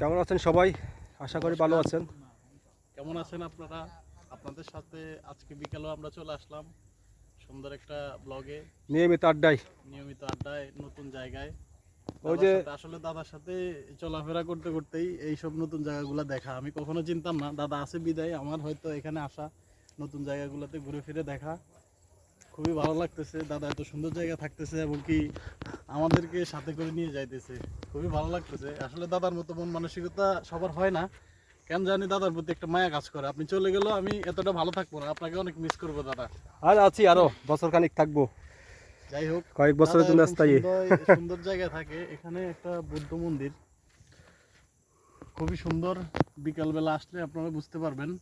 কেমন আছেন সবাই? আশা করি ভালো আছেন। কেমন আছেন আপনারা? আপনাদের সাথে আজকে বিকেলেও আমরা চলে আসলাম সুন্দর একটা ব্লগে নিয়মিত আড্ডায়। নিয়মিত আড্ডায় নতুন জায়গায়। ওই যে আসলে দাদার সাথে চলাফেরা করতে করতেই এই সব নতুন জায়গাগুলো দেখা। আমি কখনো চিনতাম না। দাদা আছে বিদায় আমার হয়তো এখানে আসা নতুন জায়গাগুলোতে ঘুরে ফিরে দেখা। খুবই ভালো লাগতেছে। দাদা এত সুন্দর জায়গা থাকতেছে এবং কি আমাদেরকে সাথে করে নিয়ে যাইতেছে। খুবই ভালো লাগতেছে। আসলে দাদার মতো মন মানসিকতা সবার হয় না। কেন জানি দাদার প্রতি একটা মায়া কাজ করে। আপনি চলে গেলেও আমি এতটা ভালো থাকব না। আপনাকে অনেক মিস করব দাদা। আর আছি আরও। বছর খানিক থাকব। যাই হোক কয়েক বছরের জন্য স্থায়ী। সুন্দর- জায়গা থাকে। এখানে একটা বৌদ্ধ মন্দির। খুবই সুন্দর। বিকালবেলা আসলে আপনারা বুঝতে পারবেন।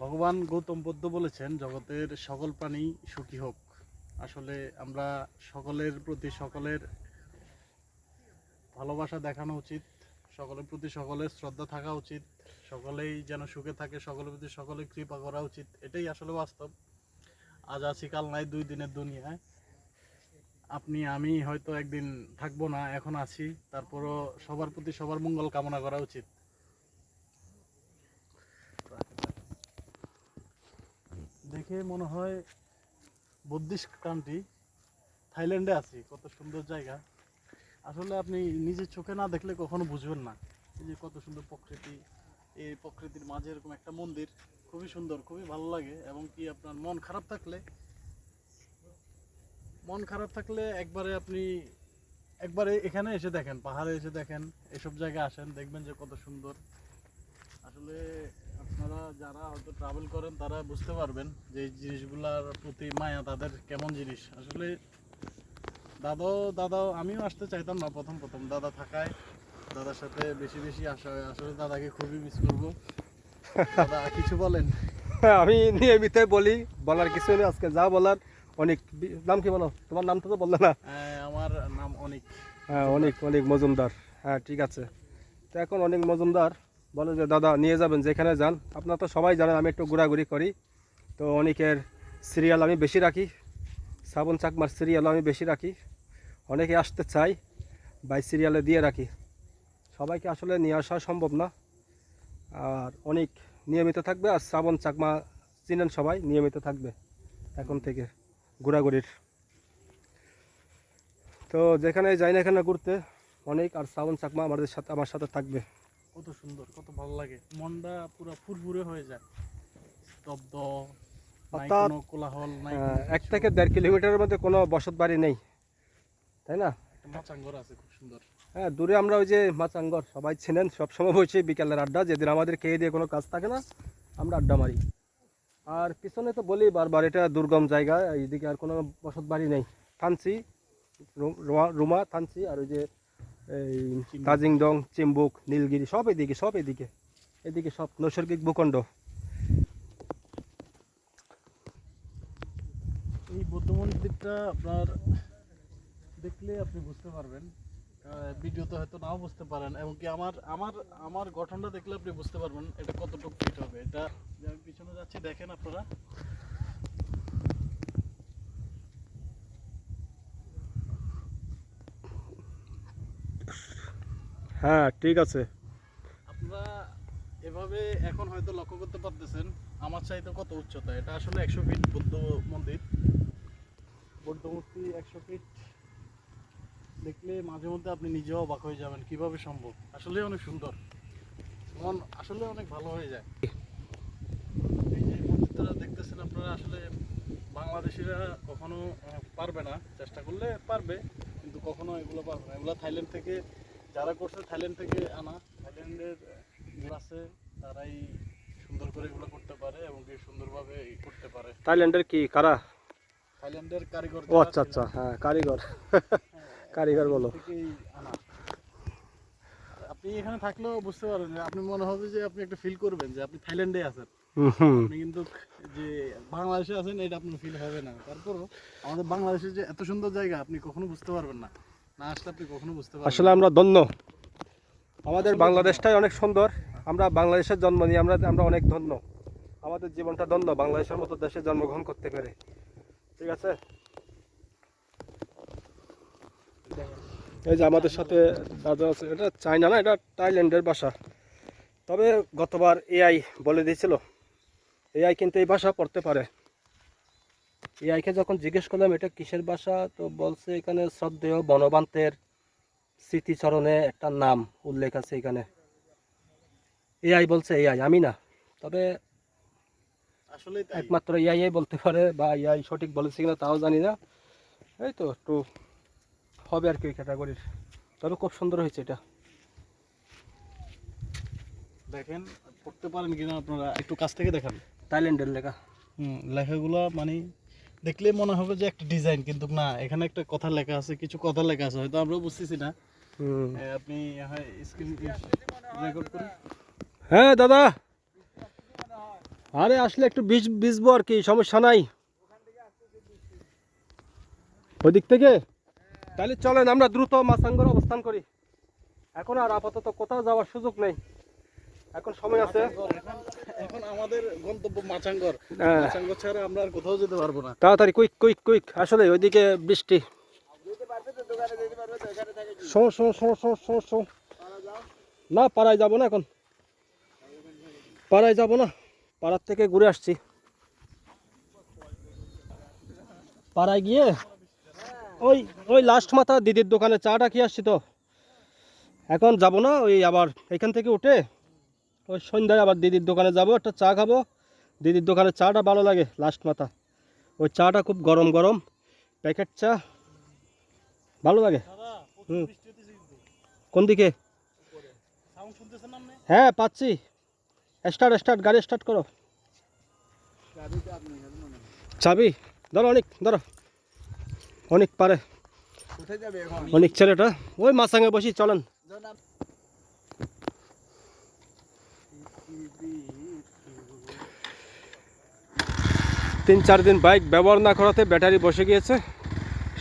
ভগবান গৌতম বুদ্ধ বলেছেন, জগতের সকল প্রাণী সুখী হোক। আসলে আমরা সকলের প্রতি সকলের ভালোবাসা দেখানো উচিত, সকলের প্রতি সকলের শ্রদ্ধা থাকা উচিত, সকলেই যেন সুখে থাকে, সকলের প্রতি সকলের কৃপা করা উচিত, এটাই আসলে বাস্তব। আজ আছি, কাল নাই, দুই দিনের দুনিয়ায়। আপনি, আমি হয়তো একদিন থাকব না, এখন আছি, তারপরও সবার প্রতি সবার মঙ্গল কামনা করা উচিত। দেখে মনে হয় বুদ্ধিস্ট কান্ট্রি, থাইল্যান্ডে আছি, কত সুন্দর জায়গা। আসলে আপনি নিজের চোখে না দেখলে কখনো বুঝবেন না। এই যে কত সুন্দর প্রকৃতি, এই প্রকৃতির মাঝে এরকম একটা মন্দির, খুবই সুন্দর, খুবই ভালো লাগে। এবং কি আপনার মন খারাপ থাকলে, মন খারাপ থাকলে একবারে আপনি, একবারে এখানে এসে দেখেন, পাহাড়ে এসে দেখেন, এসব জায়গায় আসেন, দেখবেন যে কত সুন্দর। আসলে আপনারা যারা হয়তো ট্রাভেল করেন তারা বুঝতে পারবেন যে এই জিনিসগুলার প্রতি মায়া তাদের কেমন জিনিস। আসলে দাদাও দাদাও আমিও আসতে চাইতাম না প্রথম প্রথম। দাদা থাকায় দাদার সাথে বেশি বেশি আসা হয়। আসলে দাদাকে খুবই মিস করব। দাদা কিছু বলেন? আমি নিয়মিত বলি বলার কিছু নেই। আজকে যা বলার অনেক। নাম কি বলো? তোমার নামটা তো বললে না। হ্যাঁ, আমার নাম অনেক। হ্যাঁ অনেক অনেক মজুমদার। হ্যাঁ ঠিক আছে। তো এখন অনেক মজুমদার। বলে যে, দাদা, নিয়ে যাবেন, যেখানে যান। আপনারা তো সবাই জানেন, আমি একটু ঘোরাঘুরি করি। তো অনেকের সিরিয়াল আমি বেশি রাখি। শ্রাবণ চাকমার সিরিয়াল আমি বেশি রাখি। অনেকে আসতে চাই বাই সিরিয়ালে দিয়ে রাখি। সবাইকে আসলে নিয়ে আসা সম্ভব না। আর অনেক নিয়মিত থাকবে, আর শ্রাবণ চাকমা চিনেন সবাই, নিয়মিত থাকবে এখন থেকে ঘোরাঘুরির। তো যেখানে যাই না এখানে ঘুরতে, অনেক আর শ্রাবণ চাকমা আমাদের সাথে, আমার সাথে থাকবে। কত সুন্দর কত ভালো লাগে। মনটা পুরো ফুরফুরে হয়ে যায়। স্তব্ধ অর্থাৎ, কোলাহল নাই এক থেকে দেড় কিলোমিটারের মধ্যে কোনো বসত বাড়ি নেই। তাই না? মাচাঙ্গর আছে খুব সুন্দর। হ্যাঁ দূরে আমরা ওই যে মাচাঙ্গর সবাই ছিলেন সবসময় বসে বিকালের আড্ডা যেদিন আমাদের খেয়ে দিয়ে কোনো কাজ থাকে না আমরা আড্ডা মারি। আর পিছনে তো বলি বারবার এটা দুর্গম জায়গা এইদিকে আর কোনো বসত বাড়ি নেই। থানসি রুমা- রুমা থানসি আর ওই যে এই। তাজিংডং চিম্বুক নীলগিরি সব এদিকে সব এদিকে। এদিকে সব নৈসর্গিক ভূখণ্ড। এই বৌদ্ধ মন্দিরটা আপনার দেখলে আপনি বুঝতে পারবেন। ভিডিওতে হয়তো নাও বুঝতে পারেন এমনকি আমার আমার আমার গঠনটা দেখলে আপনি বুঝতে পারবেন এটা কতটুকু ফিট হবে। এটা আমি পিছনে যাচ্ছি দেখেন আপনারা। হ্যাঁ ঠিক আছে। আপনারা এভাবে এখন হয়তো লক্ষ্য করতে পারতেছেন, আমার চাইতে কত উচ্চতা? এটা আসলে একশো ফিট বৌদ্ধ মন্দির। বৌদ্ধ মূর্তি একশো ফিট। দেখলে মাঝে মধ্যে আপনি নিজেও অবাক হয়ে যাবেন, কীভাবে সম্ভব? আসলে অনেক সুন্দর। মন আসলে অনেক ভালো হয়ে যায়। এই যে মন্দিরটা দেখতেছেন আপনারা, আসলে বাংলাদেশিরা কখনো পারবে না। চেষ্টা করলে পারবে, কিন্তু কখনো এগুলো পারবে না। এগুলো থাইল্যান্ড থেকে যারা করছে থাইল্যান্ড থেকে আনা থাইল্যান্ডের আছে তারাই সুন্দর করে এগুলো করতে পারে এবং কি সুন্দরভাবে করতে পারে। থাইল্যান্ডের কি কারা? থাইল্যান্ডের কারিগর ও আচ্ছা আচ্ছা হ্যাঁ কারিগর। হ্যাঁ, কারিগর বলো। আনা। আপনি এখানে থাকলেও বুঝতে পারবেন যে আপনি মনে হবে যে আপনি একটা ফিল করবেন যে আপনি থাইল্যান্ডে আছেন। আপনি কিন্তু যে বাংলাদেশে আছেন এটা আপনার ফিল হবে না। তারপরও আমাদের বাংলাদেশের যে এত সুন্দর জায়গা আপনি কখনো বুঝতে পারবেন না। আসলে। আমরা ধন্য। আমাদের বাংলাদেশটাই অনেক সুন্দর। আমরা বাংলাদেশের জন্ম নিয়ে আমরা আমরা অনেক ধন্য। আমাদের জীবনটা ধন্য বাংলাদেশের মতো দেশে জন্মগ্রহণ করতে পেরে। ঠিক আছে? এই যে আমাদের সাথে দাদা আছে এটা চায়না না? এটা থাইল্যান্ডের ভাষা। তবে গতবার এআই বলে দিয়েছিল। এআই কিন্তু এই ভাষা পড়তে পারে। এআইকে যখন জিজ্ঞেস করলাম এটা কিসের বাসা? তো বলছে এখানে শ্রদ্ধেয় বনবান্তের স্মৃতিচরণে একটা নাম উল্লেখ আছে এখানে। এআই বলছে এআই আমি না। তবে আসলে একমাত্র এআই বলতে পারে বা এআই সঠিক বলেছে কিনা তাও জানি না। এই তো একটু হবে আর কি ওই ক্যাটাগরির। তবে খুব সুন্দর হয়েছে এটা। দেখেন পড়তে পারেন কিনা আপনারা একটু কাছ থেকে দেখান। থাইল্যান্ডের লেখা। হুম লেখাগুলো মানে দেখলে মনে হবে যে একটা ডিজাইন কিন্তু না এখানে একটা কথা লেখা আছে কিছু কথা লেখা আছে হয়তো আমরা বুঝতেছি না। আপনি স্ক্রিন রেকর্ড করুন। হ্যাঁ দাদা। আরে আসলে একটু বীজ বীজবো আর কি সমস্যা নাই। ওই দিক থেকে? তাহলে চলেন আমরা দ্রুত মাসাঙ্গর অবস্থান করি। এখন আর আপাতত কোথাও যাওয়ার সুযোগ নেই। এখন সময় আছে। এখন আমাদের গন্তব্য মাচাঙ্গর হ্যাঁ। মাচাঙ্গর ছাড়া আমরা আর কোথাও যেতে পারব না। তাড়াতাড়ি কুইক কুইক কুইক। আসলে ওইদিকে বৃষ্টি। শো শো শো শো শো শো না পাড়ায় যাব না এখন। পাড়ায় যাব না। পাড়ার থেকে ঘুরে আসছি। পাড়ায় গিয়ে ওই ওই লাস্ট মাথা দিদির দোকানে চাটা খেয়ে আসছি তো। এখন যাব না ওই আবার এখান থেকে উঠে ওই সন্ধ্যায় আবার দিদির দোকানে যাব একটা চা খাব। দিদির দোকানে চাটা ভালো লাগে লাস্ট মাথা। ওই চাটা খুব গরম গরম প্যাকেট চা ভালো লাগে। হুম। কোন দিকে? হ্যাঁ পাচ্ছি। স্টার্ট স্টার্ট গাড়ি স্টার্ট করো। চাবি? ধরো অনেক ধরো। অনেক পারে। অনেক ছেলেটা। ওই মাসাঙ্গে বসি চলেন। তিন চার দিন বাইক ব্যবহার না করাতে ব্যাটারি বসে গিয়েছে।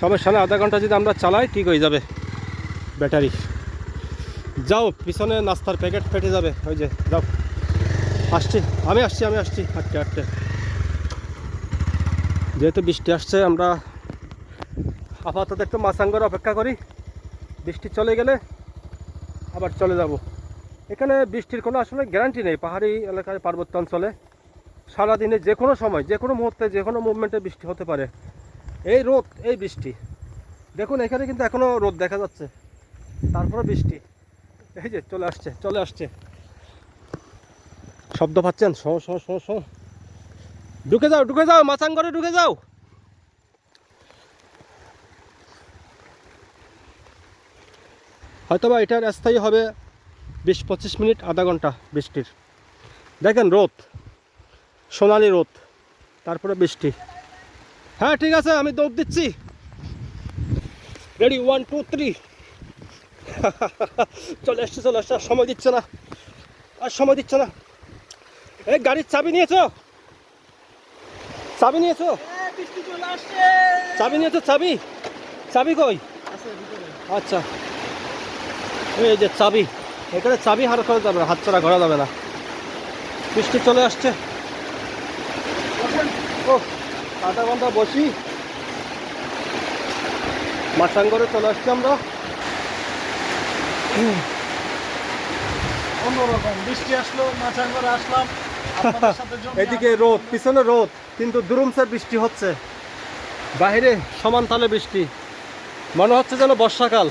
সমস্যা না আধা ঘণ্টা যদি আমরা চালাই, ঠিক হয়ে যাবে ব্যাটারি। যাও, পিছনে নাস্তার প্যাকেট ফেটে যাবে। ওই যে, যাও। আসছি, আমি আসছি আমি আসছি। হাঁটতে হাঁটতে যেহেতু বৃষ্টি আসছে, আমরা আপাতত একটু মাসাঙ্গর অপেক্ষা করি। বৃষ্টি চলে গেলে আবার চলে যাব। এখানে বৃষ্টির কোনো আসলে গ্যারান্টি নেই। পাহাড়ি এলাকায়, পার্বত্য অঞ্চলে। সারাদিনে যে কোনো সময়, যে কোনো মুহূর্তে, যে কোনো মুভমেন্টে বৃষ্টি হতে পারে। এই রোদ, এই বৃষ্টি। দেখুন, এখানে কিন্তু এখনও রোদ দেখা যাচ্ছে। তারপরে বৃষ্টি। এই যে, চলে আসছে চলে আসছে। শব্দ পাচ্ছেন? শো শো শো শো। ঢুকে যাও ঢুকে যাও মাচাঙ্গরে ঢুকে যাও। হয়তোবা এটার স্থায়ী হবে বিশ পঁচিশ মিনিট, আধা ঘণ্টা বৃষ্টির। দেখেন রোদ। সোনালি রোদ, তারপরে বৃষ্টি। হ্যাঁ ঠিক আছে, আমি দৌড় দিচ্ছি। রেডি ওয়ান টু থ্রি চলে আসছে চলে আসছে আর সময় দিচ্ছে না। আর সময় দিচ্ছে না। এই গাড়ির চাবি নিয়েছো? চাবি নিয়েছো? চাবি নিয়েছো, চাবি? চাবি কই? আচ্ছা। এই যে চাবি, এখানে চাবি হার করা যাবে না হাত ছাড়া ঘোরা যাবে না। বৃষ্টি চলে আসছে। ও আধা ঘণ্টা বসি। মাসাঙ্গরে চলে আসছি আমরা। অন্যরকম বৃষ্টি আসলো আসলাম। এদিকে রোদ পিছনে রোদ কিন্তু দুরুমসে বৃষ্টি হচ্ছে। বাইরে সমান তালে বৃষ্টি। মনে হচ্ছে যেন বর্ষাকাল।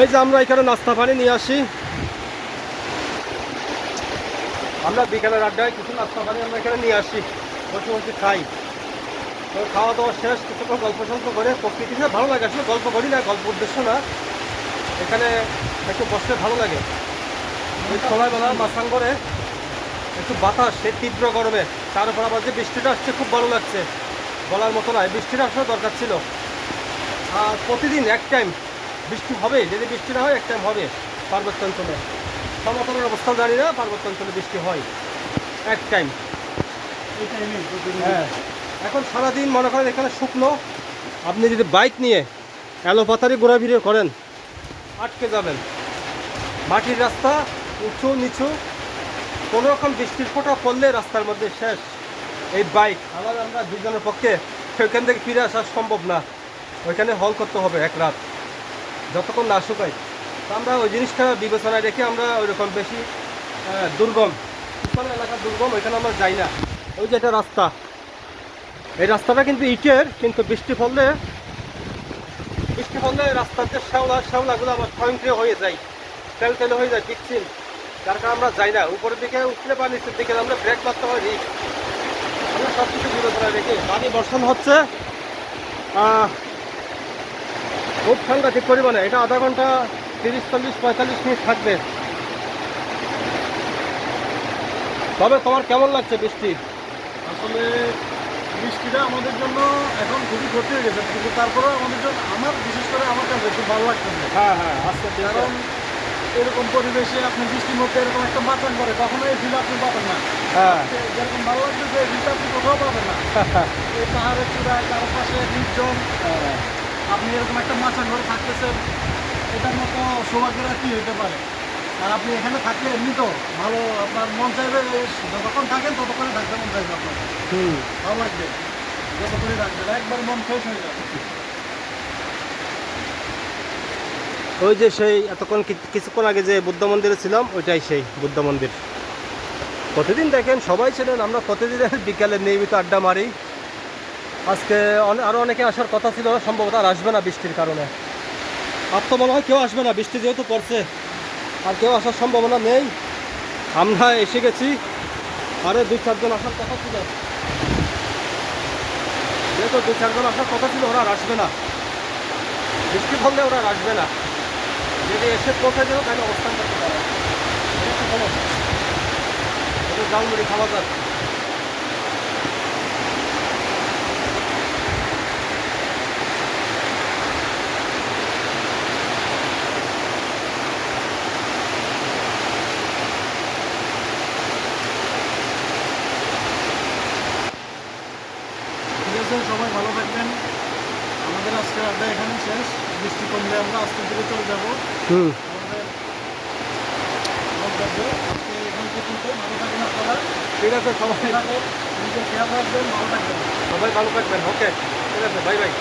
এই যে আমরা এখানে নাস্তা পানি নিয়ে আসি। আমরা বিকেলের আড্ডায় কিছু নাস্তা পানি আমরা এখানে নিয়ে আসি। বসে বসে খাই। তো খাওয়া দাওয়া শেষ, কিছুক্ষণ গল্প সল্প করে, প্রকৃতি সাথে ভালো লাগে। আসলে গল্প করি না, গল্প উদ্দেশ্য না। এখানে একটু বসতে ভালো লাগে। ওই সকালবেলা মাসাং করে একটু বাতাস সে তীব্র গরমে। তার উপর আবার যে বৃষ্টিটা আসছে, খুব ভালো লাগছে। বলার মতো নয় বৃষ্টিটা আসলে দরকার ছিল। আর প্রতিদিন এক টাইম বৃষ্টি হবে। যদি বৃষ্টি না হয়, এক টাইম হবে। পার্বত্য অঞ্চলে সমতলের অবস্থা জানি না পার্বত্য অঞ্চলে বৃষ্টি হয় এক টাইম হ্যাঁ। এখন সারাদিন মনে করেন এখানে শুকনো আপনি যদি বাইক নিয়ে অ্যালোপাতারি ঘোরাফিরে করেন আটকে যাবেন। মাটির রাস্তা উঁচু নিচু কোনো রকম বৃষ্টির ফোটা পড়লে রাস্তার মধ্যে শেষ। এই বাইক আবার আমরা দুজনের পক্ষে সেখান থেকে ফিরে আসা সম্ভব না। ওইখানে হল করতে হবে এক রাত। যতক্ষণ না শুকাই তো আমরা ওই জিনিসটা বিবেচনায় রেখে আমরা ওইরকম বেশি দুর্গম উত্তর এলাকা দুর্গম, ওইখানে আমরা যাই না। ওই যে একটা রাস্তা। এই রাস্তাটা কিন্তু ইটের, কিন্তু বৃষ্টি পড়লে বৃষ্টি পড়লে রাস্তাতে শ্যাওলা, শ্যাওলাগুলো আবার স্বয়ংক্রিয় হয়ে যায়। তেল তেল হয়ে যায়, পিচ্ছিল। যার কারণে আমরা যাই না। উপরের দিকে উঠলে বা নিচের দিকে আমরা ব্রেক মারতে হয় আমরা সব কিছু বিবেচনায় রেখে পানি বর্ষণ হচ্ছে। খুব সাংঘাতিক পরিমাণে। এটা আধা ঘণ্টা তিরিশ চল্লিশ পঁয়তাল্লিশ মিনিট থাকবে। তবে তোমার কেমন লাগছে বৃষ্টি? আসলে বৃষ্টিটা আমাদের জন্য এখন খুবই ক্ষতি হয়ে গেছে কিন্তু তারপরেও আমাদের জন্য আমার বিশেষ করে আমার কাছে খুব ভালো লাগতেছে হ্যাঁ হ্যাঁ আজকে কারণ এরকম পরিবেশে আপনি বৃষ্টির মধ্যে এরকম একটা মাচান করে কখনো এই ফিল আপনি পাবেন না। হ্যাঁ। যেরকম ভালো লাগতেছে এই ফিলটা আপনি কোথাও পাবেন না। এই পাহাড়ের চূড়ায় চারপাশে নির্জন আপনি এরকম একটা মাচান ঘরে থাকতেছেন এটার মতো সৌভাগ্যের কি হতে পারে। আর আপনি এখানে থাকলে এমনি তো ভালো আপনার মন চাইবে যতক্ষণ থাকেন ততক্ষণে থাকতে মন চাইবে আপনার। হুম। ভালো লাগবে। যতক্ষণই থাকবেন একবার মন ফ্রেশ হয়ে যাবে। ওই যে সেই এতক্ষণ কিছুক্ষণ আগে যে বুদ্ধ মন্দিরে ছিলাম ওইটাই সেই বুদ্ধ মন্দির। প্রতিদিন দেখেন সবাই ছিলেন আমরা প্রতিদিন বিকালে নিয়মিত আড্ডা মারি। আজকে অনে- আরও অনেকে আসার কথা ছিল সম্ভবত আর আসবে না বৃষ্টির কারণে। আর তো মনে হয় কেউ আসবে না, বৃষ্টি যেহেতু পড়ছে। আর কেউ আসার সম্ভাবনা নেই। আমরা এসে গেছি। আরে দুই, চারজন আসার কথা ছিল। যেহেতু দুই, চারজন আসার কথা ছিল, ওরা আসবে না। বৃষ্টি পড়লে ওরা আসবে না। যদি এসে পৌঁছে যাও তাহলে অবস্থান করতে পারে তো এটা খাওয়া যাক ঠিক আছে সবাই ভালো থাকবেন আমাদের এখানে শেষ। বৃষ্টি কমলে আমরা আজকে দিকে চলে যাব। আমাদের আজকে এখান পর্যন্ত ভালো থাকেন আপনারা। ঠিক আছে সবাই। নিজের খেয়াল রাখবেন ভালো থাকবেন। সবাই ভালো থাকবেন। ওকে ঠিক আছে বাই বাই।